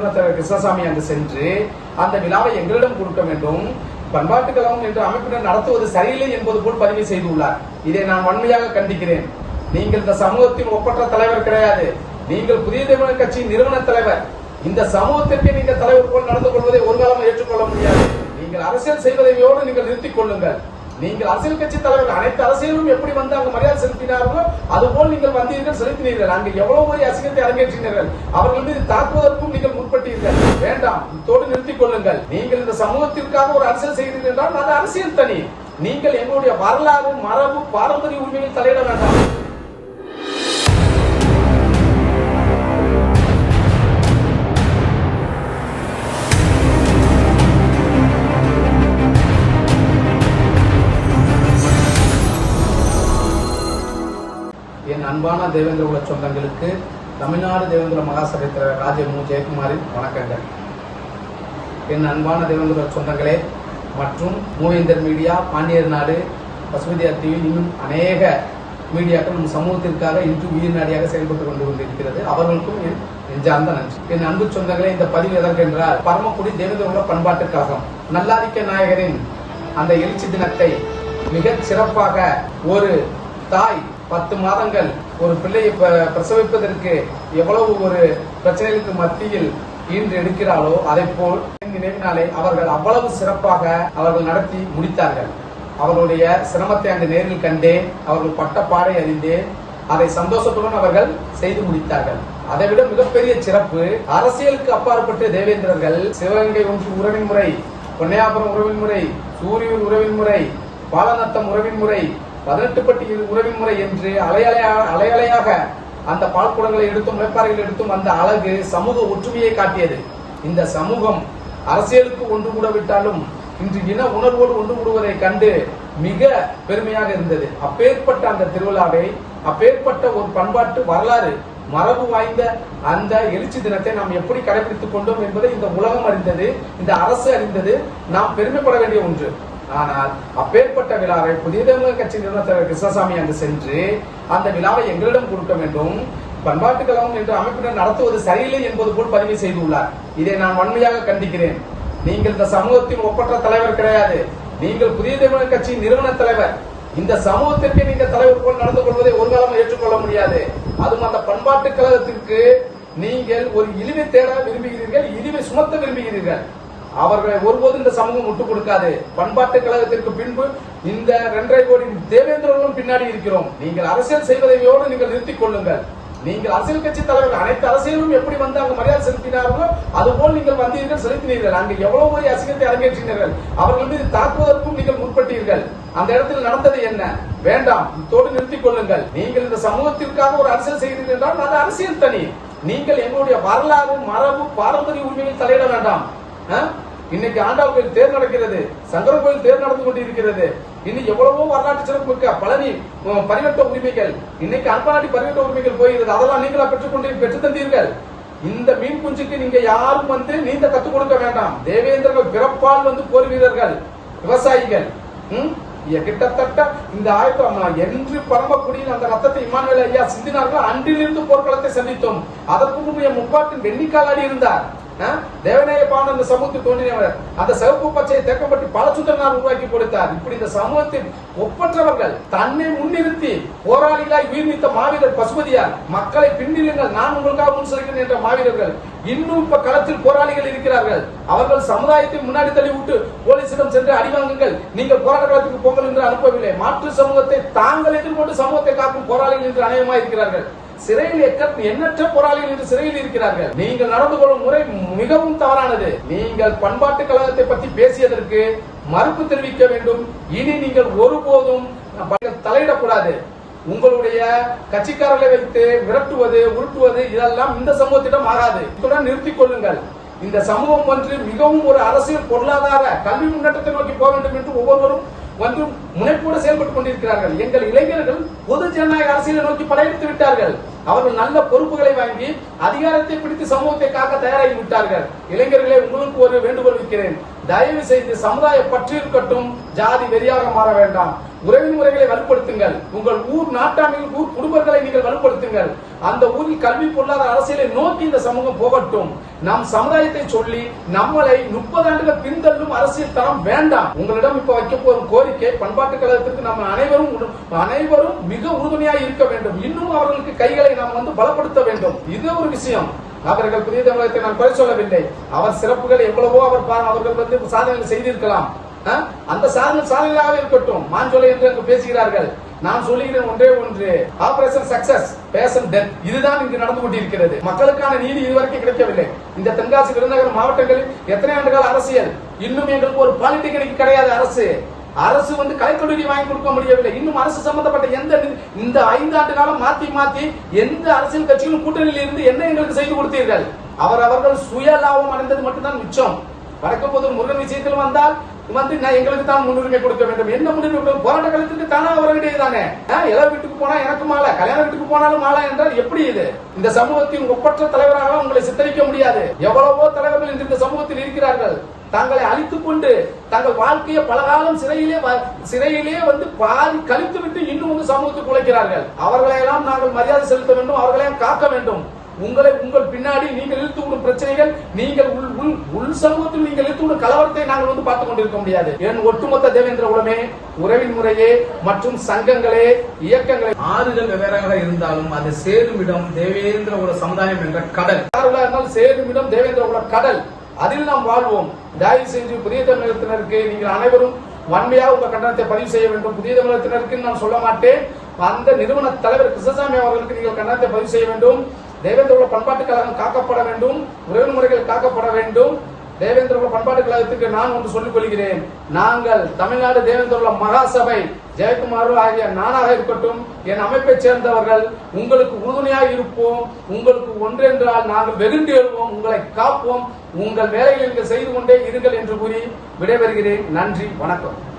நிறுவன கிருஷ்ணசாமி அங்கு சென்று அந்த விழாவை எங்களிடம் கொடுக்க வேண்டும். பண்பாட்டு கழகம் என்று அமைப்பினர் நடத்துவது சரியில்லை என்பது போல் பதிவு செய்துள்ளார். இதை நான் வன்மையாக கண்டிக்கிறேன். நீங்கள் இந்த சமூகத்தின் ஒப்பற்ற தலைவர் கிடையாது. நீங்கள் புதிய தமிழர் கட்சியின் நிறுவன தலைவர். இந்த சமூகத்திற்கு நீங்கள் தலைவர் போல் நடந்து கொள்வதை ஒரு காலம் ஏற்றுக்கொள்ள முடியாது. நீங்கள் அரசியல் செய்வதையோடு நீங்கள் நிறுத்திக் கொள்ளுங்கள். நீங்கள் அரசியல் கட்சி தலைவர் அனைத்து அரசியலும் எப்படி வந்து அங்கு மரியாதை செலுத்தினார்களோ அதுபோல் நீங்கள் வந்தீர்கள் செலுத்தினீர்கள். அங்கு எவ்வளவு முறை அசிங்கத்தை அரங்கேற்றினீர்கள்? அவர்கள் மீது தாக்குவதற்கும் நீங்கள் முற்பட்டீர்கள். வேண்டாம் இத்தோடு நிறுத்திக் கொள்ளுங்கள். நீங்கள் இந்த சமூகத்திற்காக ஒரு அரசியல் செய்கிறீர்கள் என்றால் அது அரசியல் தனி. நீங்கள் எங்களுடைய வரலாறு மரபு பாரம்பரிய உரிமையில் தலையிட வேண்டாம். அன்பான தேவேந்திர குல சொந்தங்களுக்கு தமிழ்நாடு தேவேந்திர மகாசபை தலைவர் ராஜமு ஜெயக்குமாரின் வணக்கங்கள். என் அன்பான தேவேந்திர சொந்தங்களே மற்றும் மூவேந்தர் மீடியா பாண்டியர் நாடு பசுபதியா டிவி இன்னும் அநேக மீடியாக்கள் நம் சமூகத்திற்காக இன்று உயிர் நாடியாக செயல்பட்டு கொண்டு கொண்டிருக்கிறது அவர்களுக்கும் என் நெஞ்சார்ந்த நன்றி. என் அன்பு சொந்தங்களே இந்த பதிவு எதற்கென்றால் பரமக்குடி தேவேந்திர குல கழகம் நல்லாதிக்க நாயகரின் அந்த எழுச்சி தினத்தை மிகச் சிறப்பாக ஒரு தாய் பத்து மாதங்கள் ஒரு பிள்ளையை ப- பிரசவிப்பதற்கு எவ்வளவு ஒரு பிரச்சனைகளுக்கு மத்தியில் ஈன்று எடுக்கிறாளோ அதை போல் நினைவினாலே அவர்கள் அவ்வளவு சிறப்பாக அவர்கள் நடத்தி முடித்தார்கள். அவர்களுடைய சிரமத்தை அங்கு நேரில் கண்டே அவர்கள் பட்ட பாடை அறிந்தே அதை சந்தோஷத்துடன் அவர்கள் செய்து முடித்தார்கள். அதை விட மிகப்பெரிய சிறப்பு அரசியலுக்கு அப்பாற்பட்டு தேவேந்திரர்கள் சிவகங்கை ஒன்று உறவின் முறை பொன்னையாபுரம் உறவின் முறை சூரியூர் உறவின் முறை பாலநத்தம் உறவின் முறை பதினெட்டுப்பட்டி உறவின் முறை என்று அலையலையா அலையலையாக அந்த பால்குடங்களை எடுத்தும் முளைப்பாறைகள் எடுத்தும் அந்த அழகு சமூக ஒற்றுமையை காட்டியது. இந்த சமூகம் அரசியலுக்கு ஒன்று கூட விட்டாலும் இன்று இன உணர்வோடு ஒன்று கூடுவதை கண்டு மிக பெருமையாக இருந்தது. அப்பேற்பட்ட அந்த திருவிழாவை அப்பேற்பட்ட ஒரு பண்பாட்டு வரலாறு மரபு வாய்ந்த அந்த எழுச்சி தினத்தை நாம் எப்படி கடைபிடித்துக் கொண்டோம் என்பதை இந்த உலகம் அறிந்தது இந்த அரசு அறிந்தது. நாம் பெருமைப்பட வேண்டிய ஒன்று. ஆனால் அப்பேற்பட்ட விழாவை புதிய தமிழர் கட்சி நிறுவன கிருஷ்ணசாமி அங்கு சென்று அந்த விழாவை எங்களிடம் கொடுக்க வேண்டும் பண்பாட்டு கழகம் என்ற அமைப்பினர் நடத்துவது சரியில்லை என்பது போல் பதிவு செய்துள்ளார். இதை நான் வன்மையாக கண்டிக்கிறேன். நீங்கள் இந்த சமூகத்தின் ஒப்பற்ற தலைவர் கிடையாது. நீங்கள் புதிய தமிழர் கட்சியின் நிறுவன தலைவர். இந்த சமூகத்திற்கு நீங்கள் தலைவர் போல் நடந்து கொள்வதை ஒரு காலம் ஏற்றுக்கொள்ள முடியாது. அதுவும் அந்த பண்பாட்டு கழகத்திற்கு நீங்கள் ஒரு இழிவை தேட விரும்புகிறீர்கள் இழிவை சுமத்த விரும்புகிறீர்கள். அவர்களை ஒருபோதும் இந்த சமூகம் விட்டுக் கொடுக்காது. பண்பாட்டு கழகத்திற்கு பின்பு இந்த இரண்டரை கோடி தேவேந்திரர்களும் பின்னாடி இருக்கிறோம். நீங்கள் அரசியல் செய்வதையோடு நீங்கள் நிறுத்திக் கொள்ளுங்கள். நீங்கள் அரசியல் கட்சி தலைவர் அனைத்து அரசியலும் எப்படி வந்து அங்கு மரியாதை செலுத்தினார்களோ அதுபோல் நீங்கள் வந்தீர்கள் செலுத்தினீர்கள். அங்கு எவ்வளவு பெரிய அசிங்கத்தை அரங்கேற்றினீர்கள்? அவர்கள் மீது தாக்குவதற்கும் நீங்கள் முற்பட்டீர்கள். அந்த இடத்தில் நடந்தது என்ன? வேண்டாம் இத்தோடு நிறுத்திக் கொள்ளுங்கள். நீங்கள் இந்த சமூகத்திற்காக ஒரு அரசியல் செய்கிறீர்கள் என்றால் அது அரசியல் தனி. நீங்கள் எங்களுடைய வரலாறு மரபு பாரம்பரிய உரிமையில் தலையிட வேண்டாம். இன்னைக்கு ஆண்டாள் கோயில் தேர் நடக்கிறது. சங்கர கோயில் தேர் நடந்து கொண்டிருக்கிறது. இன்னும் எவ்வளவோ வரலாற்று சிறப்பு மிக்க பழனி பரிவர்த்த பரிவட்ட உரிமைகள். இன்னைக்கு அன்பநாட்டி பரிவட்ட உரிமைகள் போகிறது அதெல்லாம் நீங்களா பெற்றுக்கொண்டு பெற்று தந்தீர்கள். இந்த மீன் குஞ்சுக்கு நீங்க யாரும் வந்து நீந்த கத்துக் கொடுக்க வேண்டாம். தேவேந்திரர்கள் பிறப்பால் வந்து போர் வீரர்கள் விவசாயிகள். ம்? கிட்டத்தட்ட இந்த ஆயிரத்தி அம்மா- என்று பரமக்குடியில் அந்த ரத்தத்தை இமானுவேல் ஐயா சிந்தினார்கள். அன்றிலிருந்து போர்க்களத்தை சந்தித்தோம். அதற்கு முன்பு முப்பாட்டின் வெண்ணிக்காலாடி இருந்தார். ஆ? தேவநேய அந்த சமூகத்தில் தோன்றினவர். அந்த சிவப்பு பச்சையை தேக்கப்பட்டு பலசுத்தனார் உருவாக்கி கொடுத்தார். இப்படி இந்த சமூகத்தில் ஒப்பற்றவர்கள் தன்னை முன்னிறுத்தி போராளிகளாய் உயிர் நீத்த மாவீரர் பசுபதியார் மக்களை பின்னிலுங்கள் நான் உங்களுக்காக முன் செல்கிறேன் என்ற மாவீரர்கள் இன்னும் இப்ப களத்தில் போராளிகள் இருக்கிறார்கள். அவர்கள் சமுதாயத்தை முன்னாடி தள்ளி விட்டு போலீசிடம் சென்று அடிவாங்குங்கள் நீங்கள் போராட்ட களத்துக்கு போங்கள் என்று அனுப்பவில்லை. மாற்று சமூகத்தை தாங்கள் எதிர்கொண்டு சமூகத்தை காக்கும் போராளிகள் என்று அநேகமாக இருக்கிறார்கள். சிறையில் எக்க- எண்ணற்ற போராளிகள் இன்று சிறையில் இருக்கிறார்கள். நீங்கள் நடந்து கொள்ளும் முறை மிகவும் தவறானது. நீங்கள் பண்பாட்டு கழகத்தை பற்றி பேசியதற்கு மறுப்பு தெரிவிக்க வேண்டும். இனி நீங்கள் ஒருபோதும் தலையிடக்கூடாது. உங்களுடைய கட்சிக்காரர்களை வைத்து மிரட்டுவது உருட்டுவது இதெல்லாம் இந்த சமூகத்திடம் ஆகாது. இத்துடன் நிறுத்திக் கொள்ளுங்கள். இந்த சமூகம் ஒன்று மிகவும் ஒரு அரசியல் பொருளாதார கல்வி முன்னேற்றத்தை நோக்கி போக வேண்டும் என்று ஒவ்வொருவரும் வந்து முனைப்போடு செயல்பட்டுக் கொண்டிருக்கிறார்கள். எங்கள் இளைஞர்கள் பொது ஜனநாயக அரசியலை நோக்கி படையெடுத்து விட்டார்கள். அவர்கள் நல்ல பொறுப்புகளை வாங்கி அதிகாரத்தை பிடித்து சமூகத்தை காக்க தயாராகி விட்டார்கள். இளைஞர்களே உங்களுக்கு ஒரு வேண்டுகோள் வைக்கிறேன் தயவு செய்து சமுதாய பற்றி இருக்கட்டும் ஜாதி வெறியாக மாற வேண்டாம். உறவின் முறைகளை வலுப்படுத்துங்கள். உங்கள் ஊர் நாட்டாமையில் ஊர் குடும்பங்களை நீங்கள் வலுப்படுத்துங்கள். அந்த ஊரில் கல்வி பொருளாதார அரசியலை நோக்கி இந்த சமூகம் போகட்டும். நம் சமுதாயத்தை சொல்லி நம்மளை முப்பது ஆண்டுகள் பின்தள்ளும் அரசியல் தரம் வேண்டாம். உங்களிடம் இப்ப வைக்க போகும் கோரிக்கை பண்பாட்டு கழகத்திற்கு நம்ம அனைவரும் அனைவரும் மிக உறுதுணையாக இருக்க வேண்டும். இன்னும் அவர்களுக்கு கைகளை நாம் வந்து பலப்படுத்த வேண்டும். இது ஒரு விஷயம். அவர்கள் புதிய தமிழகத்தை நான் குறை சொல்லவில்லை. அவர் சிறப்புகள் எவ்வளவோ அவர் அவர்கள் வந்து சாதனைகள் செய்திருக்கலாம். ஆ? அந்த சாதனை சாதனையாக இருக்கட்டும். மாஞ்சோலை என்று அங்கு பேசுகிறார்கள். நான் சொல்லுகிறேன் ஒன்றே ஒன்று. ஆபரேஷன் சக்சஸ் பேஷன் டெத் இதுதான் இங்கு நடந்து கொண்டிருக்கிறது. மக்களுக்கான நீதி இதுவரைக்கும் கிடைக்கவில்லை. இந்த தென்காசி விருதுநகர் மாவட்டங்களில் எத்தனை ஆண்டுகால அரசியல்? இன்னும் எங்களுக்கு ஒரு பாலிடெக்னிக் கிடையாது அரசு. அரசு வந்து கலைக்கல்லூரி வாங்கி கொடுக்க முடியவில்லை. இன்னும் அரசு சம்பந்தப்பட்ட எந்த இந்த ஐந்து ஆண்டு காலம் மாத்தி மாத்தி எந்த அரசியல் கட்சியும் கூட்டணியில் இருந்து என்ன எங்களுக்கு செய்து கொடுத்தீர்கள்? அவர் அவர்கள் சுய லாபம் அடைந்தது மட்டும்தான் மிச்சம். வடக்கு போது முருகன் விஷயத்தில் வந்தால் வந்து நான் எங்களுக்கு தான் முன்னுரிமை கொடுக்க வேண்டும். என்ன முன்னுரிமை போராட்ட காலத்துக்கு தானே வர வேண்டியதுதானே எல்லா வீட்டுக்கு போனா எனக்கு மாலை கல்யாண வீட்டுக்கு போனாலும் மாலை என்றால் எப்படி இது? இந்த சமூகத்தின் ஒப்பற்ற தலைவராக உங்களை சித்தரிக்க முடியாது. எவ்வளவோ தலைவர்கள் இந்த சமூகத்தில் இருக்கிறார்கள். தங்களை அழித்துக் கொண்டு தங்கள் வாழ்க்கையை பலகாலம் சிறையிலே வ- சிறையிலே வந்து பாதி கழித்து விட்டு இன்னும் வந்து சமூகத்துக்கு உழைக்கிறார்கள். அவர்களையெல்லாம் நாங்கள் மரியாதை செலுத்த வேண்டும். அவர்களையும் காக்க வேண்டும். உங்களை உங்கள் பின்னாடி நீங்கள் இழுத்து விடும் பிரச்சனைகள் நீங்கள் உள் உள் உள் சமூகத்தில் நீங்கள் இழுத்து விடும் கலவரத்தை நாங்கள் வந்து பார்த்துக் கொண்டிருக்க முடியாது. என் ஒட்டுமொத்த தேவேந்திர குலமே உறவின் முறையே மற்றும் சங்கங்களே இயக்கங்களே ஆறுகள் வெவ்வேறாக இருந்தாலும் அது சேரும் இடம் தேவேந்திர குல சமுதாயம் என்ற கடல். இருந்தாலும் சேரும் இடம் தேவேந்திர குல கடல். அதில் நாம் வாழ்வோம். தயவு செஞ்சு புதிய தமிழகத்தினருக்கு நீங்கள் அனைவரும் வன்மையாக உங்க கண்டனத்தை பதிவு செய்ய வேண்டும். புதிய தமிழகத்தினருக்கு நான் சொல்ல மாட்டேன். அந்த நிறுவன தலைவர் கிருஷ்ணசாமி அவர்களுக்கு நீங்கள் கண்டனத்தை பதிவு செய்ய வேண்டும். தேவேந்திர குல பண்பாட்டு கழகம் காக்கப்பட வேண்டும் உறவு முறைகள் காக்கப்பட வேண்டும். தேவேந்திர குல பண்பாட்டு கழகத்துக்கு நான் ஒன்று சொல்லிக் கொள்கிறேன். நாங்கள் தமிழ்நாடு தேவேந்திர குல மகாசபை ஜெயக்குமார் ஆகிய நானாக இருக்கட்டும் என் அமைப்பைச் சேர்ந்தவர்கள் உங்களுக்கு உறுதுணையாக இருப்போம். உங்களுக்கு ஒன்றென்றால் நாங்கள் வெகுண்டு எழுவோம் உங்களை காப்போம். உங்கள் வேலைகளை நீங்கள் செய்து கொண்டே இருங்கள் என்று கூறி விடைபெறுகிறேன். நன்றி வணக்கம்.